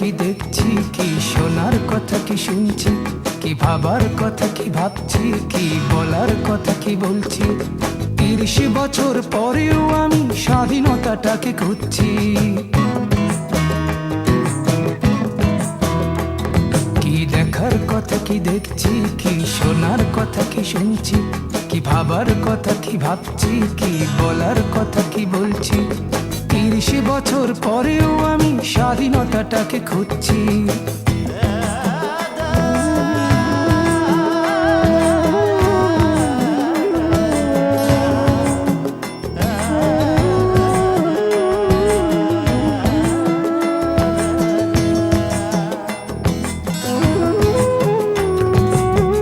কি দেখছি, কি শোনার কথা, কি শুনছি, কি ভাবার কথা, কি ভাবছি, কি বলার কথা, কি বলছি? তিরিশ বছর পরেও আমি স্বাধীনতাটাকে খুঁজছি। কি দেখার কথা, কি দেখছি, কি শোনার কথা, কি শুনছি, কি ভাবার কথা, কি ভাবছি, কি বলার কথা, কি বলছি? তিরিশ বছর পরেও আমি স্বাধীনতাটাকে খুঁজছি।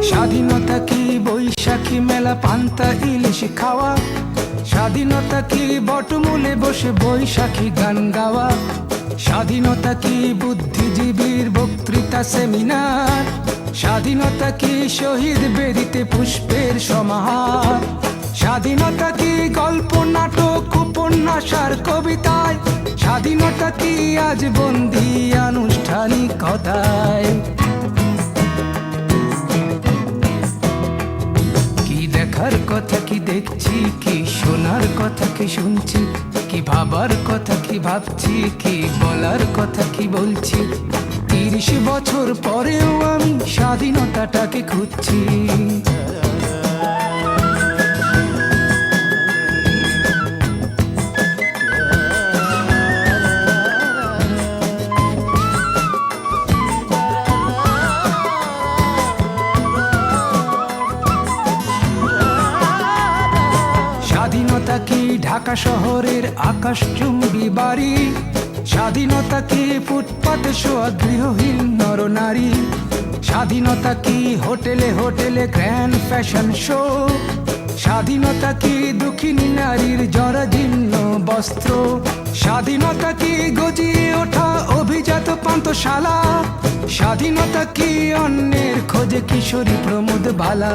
স্বাধীনতা কি বৈশাখী মেলা পান্তা ইলিশ খাওয়া স্বাধীনতা কি বটমূলে বসে বৈশাখী গান গাওয়া? স্বাধীনতা কি বুদ্ধিজীবীর বক্তৃতা সেমিনার? স্বাধীনতা কি শহীদ বেরিতে পুষ্পের সমাহার? স্বাধীনতা কি গল্প, নাটক, উপন্যাস আর কবিতায়? স্বাধীনতা কি আজ বন্দি আনুষ্ঠানিকতায়? কি দেখার কথা কি দেখছি, কি শোনার কথা কি শুনছি, কি ভাবার কথা কি ভাবছি, কি বলার কথা কি বলছি? তিরিশ বছর পরেও আমি স্বাধীনতাটাকে খুঁজছি। কি ঢাকা শহরের আকাশ চুম্বি বাড়ি? স্বাধীনতা কি ফুটপাতে শোয়া গৃহহীন নরনারী? স্বাধীনতা কি হোটেলে হোটেলে গ্র্যান্ড ফ্যাশন শো? স্বাধীনতা কি দুঃখিনী নারীর জরাজীর্ণ বস্ত্র? স্বাধীনতা কি গজিয়ে ওঠা অভিজাত পান্তশালা স্বাধীনতা কি অন্যের খোঁজে কিশোরী প্রমোদ বালা?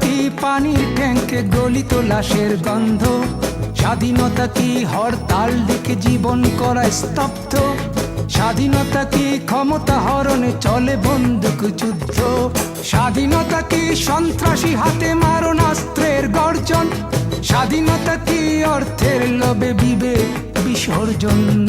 কি পানির ট্যাঙ্কে গলিত লাশের গন্ধ? স্বাধীনতা কি হরতাল ডেকে জীবন করা স্তব্ধ? স্বাধীনতা কি ক্ষমতা হরণে চলে বন্দুক যুদ্ধ? স্বাধীনতা কি সন্ত্রাসী হাতে মারণাস্ত্রের গর্জন? স্বাধীনতা কি অর্থের লোভে বিবেক বিসর্জন?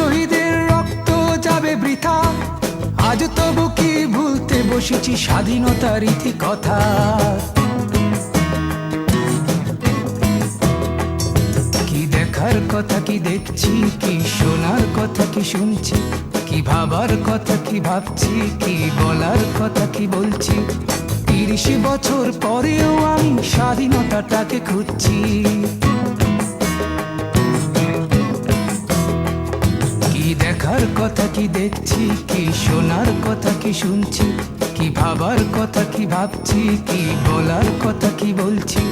শহীদের রক্ত যাবে বৃথা। আজ তবু কি ভুলতে বসেছি স্বাধীনতার ইতি কথা কি দেখার কথা, কি দেখছি, কি শোনার কথা, কি শুনছি, কি ভাবার কথা, কি ভাবছি, কি বলার কথা, কি বলছি। তিরিশ বছর পরেও আমি স্বাধীনতাটাকে খুঁজছি। কি দেখার কথা, কি দেখছি, কি শোনার কথা, কি শুনছি, কি ভাবার কথা, কি ভাবছি, কি বলার কথা, কি বলছি।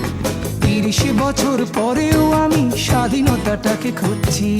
তিরিশ বছর পরেও আমি স্বাধীনতাটাকে খুঁজছি।